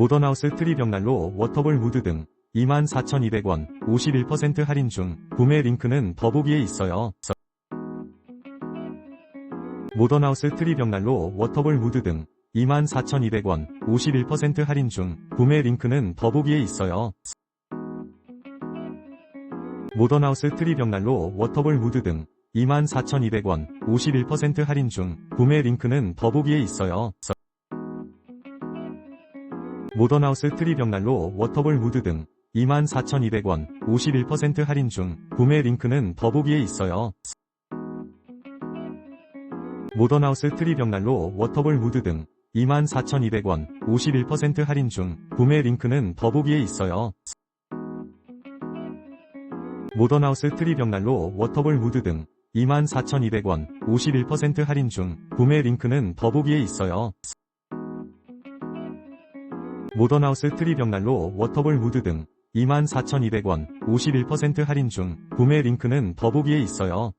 모던하우스 트리 벽난로 워터볼 무드 등 24,200원 51% 할인 중 구매 링크는 더보기에 있어요. 모던하우스 트리 벽난로 워터볼 무드 등 24,200원 51% 할인 중 구매 링크는 더보기에 있어요. 모던하우스 트리 벽난로 워터볼 무드 등 24,200원 51% 할인 중 구매 링크는 더보기에 있어요. 모던하우스 트리 벽난로 워터볼 무드 등 24,200원 51% 할인 중 구매 링크는 더보기에 있어요. 모던하우스 트리 벽난로 워터볼 무드 등 24,200원 51% 할인 중 구매 링크는 더보기에 있어요. 모던하우스 트리 벽난로 워터볼 무드 등 24,200원 51% 할인 중 구매 링크는 더보기에 있어요. 모던하우스 트리 벽난로 워터볼 무드 등 24,200원 51% 할인 중 구매 링크는 더보기에 있어요.